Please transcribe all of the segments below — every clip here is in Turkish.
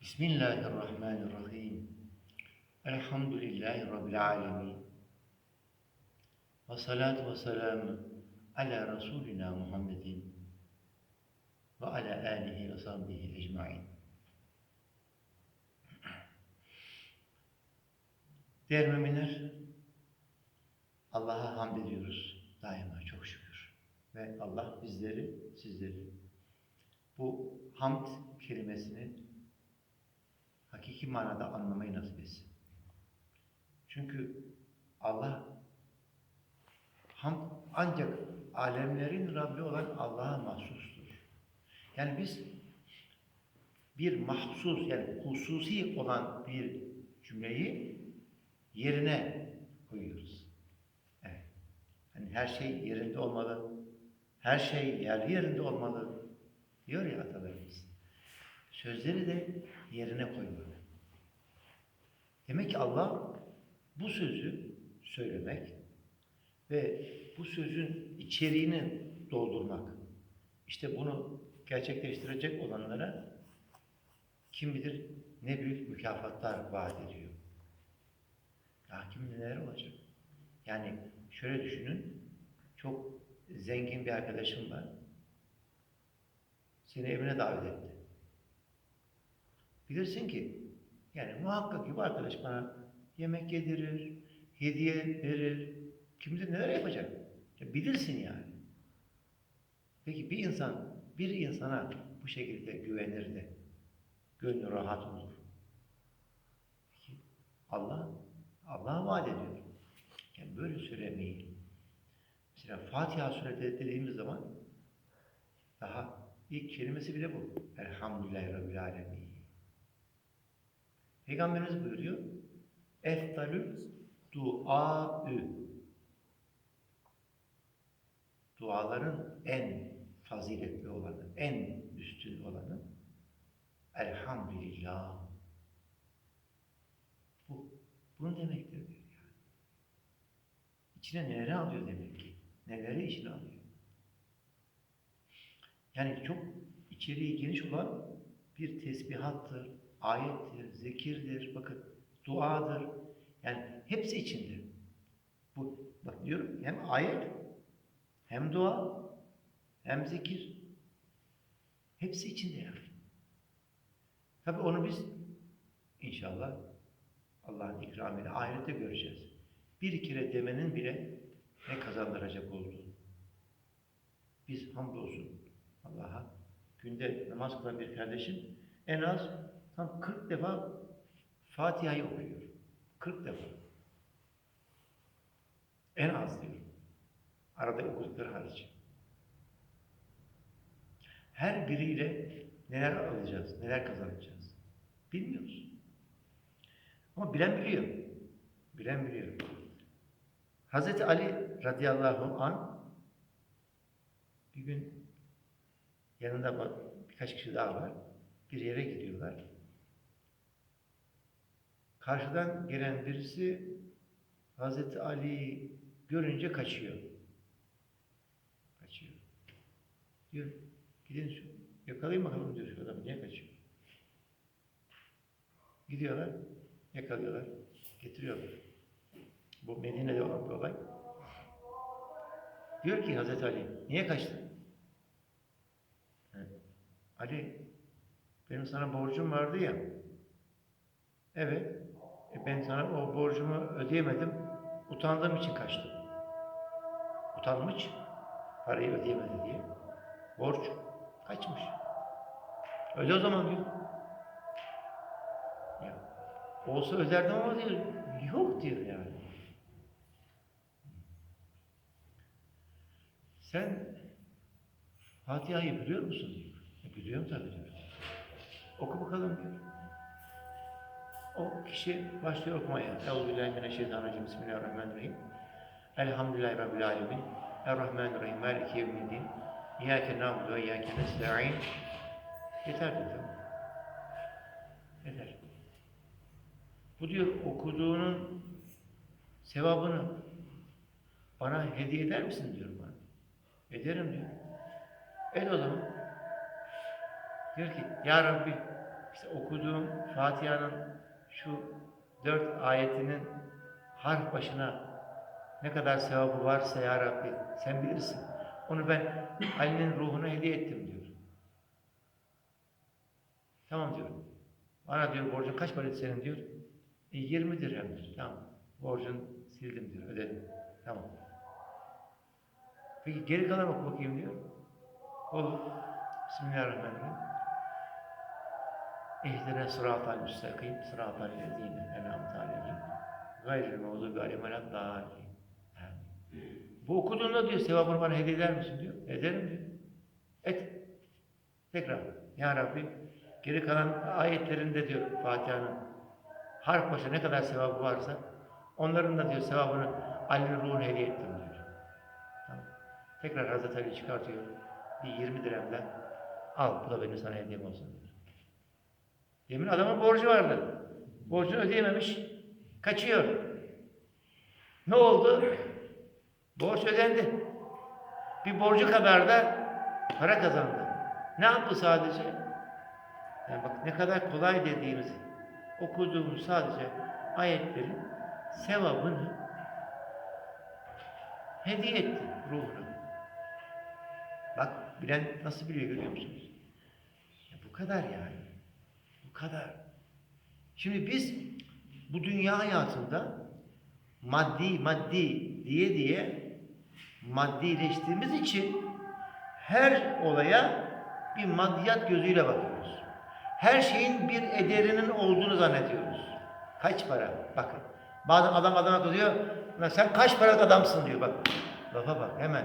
Bismillahirrahmanirrahim. Elhamdülillahi Rabbil alemin. Ve salatu ve selamu ala Resulina Muhammedin ve ala alihi ve sahbihi ecmain. Değerli müminler, Allah'a hamd ediyoruz daima çok şükür. Ve Allah bizleri, sizleri bu hamd kelimesini hakiki manada anlamayı nasip etsin. Çünkü Allah ham ancak alemlerin Rabbi olan Allah'a mahsustur. Yani biz bir mahsus yani hususi olan bir cümleyi yerine koyuyoruz. Evet. Hani her şey yerinde olmalı. Her şey yerli yerinde olmalı. Diyor ya atalarımız. Sözleri de yerine koymalı. Demek ki Allah bu sözü söylemek ve bu sözün içeriğini doldurmak. İşte bunu gerçekleştirecek olanlara kim bilir ne büyük mükafatlar vaat ediyor. Ya kim bilir neler olacak. Yani şöyle düşünün, çok zengin bir arkadaşım var. Seni evine davet etti. Bilirsin ki yani muhakkak ki bu arkadaş bana yemek yedirir, hediye verir, kim bilir neler yapacak. Ya bilirsin yani. Peki bir insan bir insana bu şekilde güvenir de gönlü rahat olur. Peki Allah Allah vaat ediyor. Yani böyle söylemeyi mesela Fatiha suresi dediğimiz zaman ilk kelimesi bile bu. Elhamdülillahi Rabbil Alemin. Peygamberimiz buyuruyor. Eftalül duaü. Duaların en faziletli olanı, en üstün olanı Elhamdülillah. Bu, bunu demektir diyor yani. İçine neleri alıyor demek ki? Neleri içine alıyor? Yani çok içeriği geniş olan bir tesbihattır, ayettir, zikirdir, bakın duadır. Yani hepsi içinde. Bu bak diyorum hem ayet hem dua hem zikir hepsi içinde yani. Tabi onu biz inşallah Allah'ın ikramıyla ahirette göreceğiz. Bir kere demenin bile ne kazandıracak olduğunu. Biz hamdolsun Allah'a günde namaz kılan bir kardeşim en az tam 40 defa Fatiha'yı okuyor. 40 defa. En az diyor. Arada okudukları hariç. Her biriyle neler alacağız, neler kazanacağız. Bilmiyoruz. Ama bilen biliyor. Bilen biliyor. Hazreti Ali radıyallahu an bir gün yanında birkaç kişi daha var. Bir yere gidiyorlar. Karşıdan gelen birisi Hazreti Ali görünce kaçıyor. Kaçıyor. Diyor, gidin şu, yakalayın bakalım diyor şu adamı, niye kaçıyor? Gidiyorlar, yakalıyorlar, getiriyorlar. Bu Medine'de olan bir olay. Diyor ki Hazreti Ali, niye kaçtın? Ali, benim sana borcum vardı ya. Evet. E ben sana o borcumu ödeyemedim. Utandığım için kaçtım. İçin. Parayı ödeyemedi diye. Borç kaçmış. Öyle o zaman diyor. Ya, olsa öderdim ama diyor. Yok diyor yani. Sen Fatiha'yı biliyor musun diyor. Biliyorum tabii. Oku bakalım diyor. O kişi başlıyor okumaya. Euzubillahimineşşeytanirracim. Bismillahirrahmanirrahim. Elhamdülillahi Rabbil alemin. Errahmanirrahim. Maliki yevmiddin. İyyâke nâbudu ve iyyâke nesta'in. Yeter diyor. Tamam. Yeter. Bu diyor okuduğunun sevabını bana hediye eder misin diyor bana. Ederim diyor. Et o zaman. Diyor ki Ya Rabbi işte okuduğum Fatiha'nın şu dört ayetinin harf başına ne kadar sevabı varsa Ya Rabbi sen bilirsin. Onu ben Ali'nin ruhuna hediye ettim diyor. Tamam diyor. Bana diyor borcun kaç para senin diyor. E, 20 dirhem diyor. Tamam. Borcun sildim diyor. Ödedim. Tamam. Peki geri kalan oku bakayım diyor. Olur. Bismillahirrahmanirrahim. İhdine sıratal müstakim, sıratal lezine enamte aleyhim, gayril mağdubi aleyhim veleddâlin. Bu okuduğunda diyor sevabını bana hediye eder misin diyor. Ederim diyor. Et. Tekrar. Ya Rabbi geri kalan ayetlerinde diyor Fatiha'nın harf başı ne kadar sevabı varsa onların da diyor sevabını Ali'nin ruhuna hediye ettim diyor. Tamam. Tekrar Hazreti Ali çıkartıyor. Bir 20 dirhemden al bu da benim sana hediyem olsun diyor. Yemin adamın borcu vardı. Borcunu ödeyememiş. Kaçıyor. Ne oldu? Borç ödendi. Bir borcu kadar da para kazandı. Ne yaptı sadece? Yani bak ne kadar kolay dediğimiz okuduğumuz sadece ayetlerin sevabını hediye etti ruhuna. Bak bilen nasıl biliyor görüyor musunuz? Ya bu kadar yani. Kadar. Şimdi biz bu dünya hayatında maddi maddi diye diye maddileştiğimiz için her olaya bir maddiyat gözüyle bakıyoruz. Her şeyin bir ederinin olduğunu zannediyoruz. Kaç para? Bakın. Bazen adam adama. "Lan Sen kaç paralık adamsın diyor bak. Lafa bak hemen.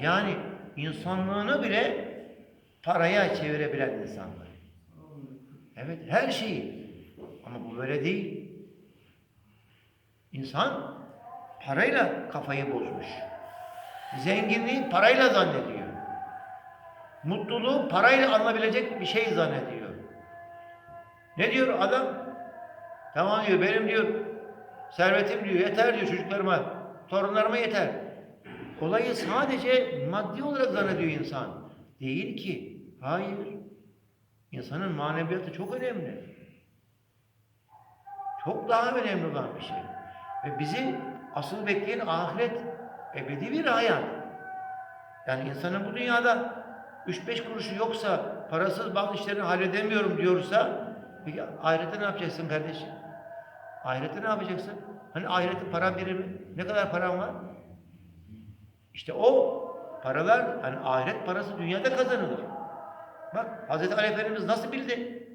Yani insanlığını bile paraya çevirebilen insanlar. Evet her şeyi. Ama bu böyle değil. İnsan parayla kafayı bozmuş. Zenginliği parayla zannediyor. Mutluluğu parayla alınabilecek bir şey zannediyor. Ne diyor adam? Tamam diyor benim diyor servetim diyor yeter diyor çocuklarıma, torunlarıma yeter. Olayı sadece maddi olarak zannediyor insan. Değil ki. Hayır. İnsanın maneviyatı çok önemli. Çok daha önemli olan bir şey. Ve bizi asıl bekleyen ahiret, ebedi bir hayat. Yani insanın bu dünyada 3-5 kuruşu yoksa, parasız bazı işlerini halledemiyorum diyorsa, peki ahirette ne yapacaksın kardeşim? Ahirette ne yapacaksın? Hani ahiretin para birimi, ne kadar paran var? İşte o paralar, hani ahiret parası dünyada kazanılır. Bak Hz. Ali Efendimiz nasıl bildi?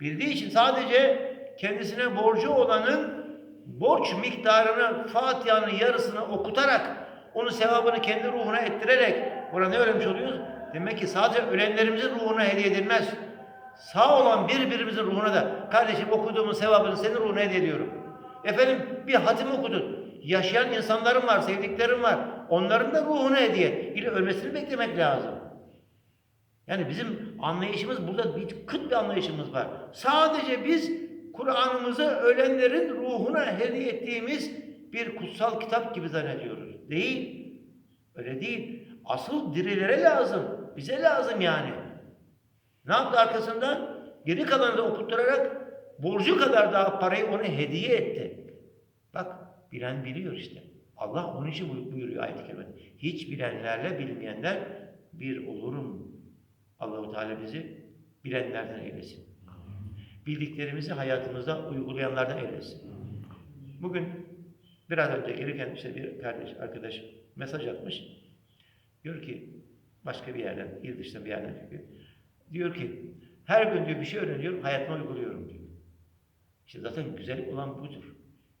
Bildiği için sadece kendisine borcu olanın borç miktarını Fatiha'nın yarısını okutarak onu sevabını kendi ruhuna ettirerek burada ne öğrenmiş oluyoruz? Demek ki sadece ölenlerimizin ruhuna hediye edilmez. Sağ olan birbirimizin ruhuna da kardeşim okuduğumun sevabını senin ruhuna hediye ediyorum. Efendim bir hatim okudun. Yaşayan insanlarım var, sevdiklerim var. Onların da ruhuna hediye. İle ölmesini beklemek lazım. Yani bizim anlayışımız burada bir kıt bir anlayışımız var. Sadece biz Kur'an'ımızı ölenlerin ruhuna hediye ettiğimiz bir kutsal kitap gibi zannediyoruz. Değil. Öyle değil. Asıl dirilere lazım. Bize lazım yani. Ne yaptı arkasından? Geri kalanı da okutturarak borcu kadar daha parayı ona hediye etti. Bak bilen biliyor işte. Allah onun için buyuruyor ayet-i kerimede. Hiç bilenlerle bilmeyenler bir olurum. Allahu Teala bizi bilenlerden eylesin. Bildiklerimizi hayatımızda uygulayanlardan eylesin. Bugün biraz önce gelirken işte bir kardeş, arkadaş mesaj atmış. Diyor ki başka bir yerden, il dışında bir yerden çıkıyor. Diyor ki her gün diyor bir şey öğreniyorum, hayatıma uyguluyorum diyor. İşte zaten güzel olan budur.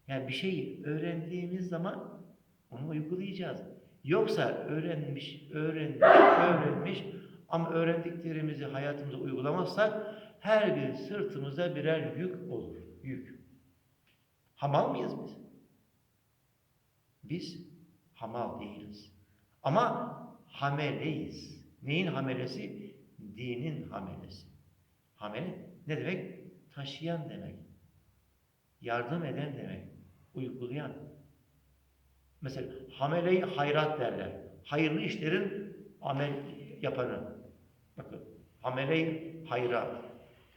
Yani bir şeyi öğrendiğimiz zaman onu uygulayacağız. Yoksa öğrenmiş, öğrenmiş, öğrenmiş ama öğrendiklerimizi hayatımıza uygulamazsak her bir sırtımıza birer yük olur. Yük. Hamal mıyız biz? Biz hamal değiliz. Ama hameleyiz. Neyin hamelesi? Dinin hamelesi. Hamele ne demek? Taşıyan demek. Yardım eden demek. Uygulayan. Mesela hameleyi hayrat derler. Hayırlı işlerin amel yapanı. Bakın amele hayrat.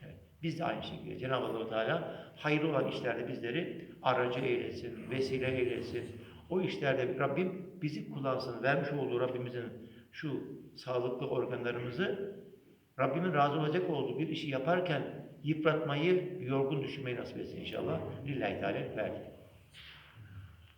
Evet, Biz de aynı şekilde Cenab-ı Allah Teala hayırlı olan işlerde bizleri aracı eylesin, vesile eylesin. O işlerde Rabbim bizi kullansın. Vermiş olduğu Rabbimizin şu sağlıklı organlarımızı Rabbimin razı olacak olduğu bir işi yaparken yıpratmayı, yorgun düşürmeyi nasip etsin inşallah. Lillahi Teala verdik.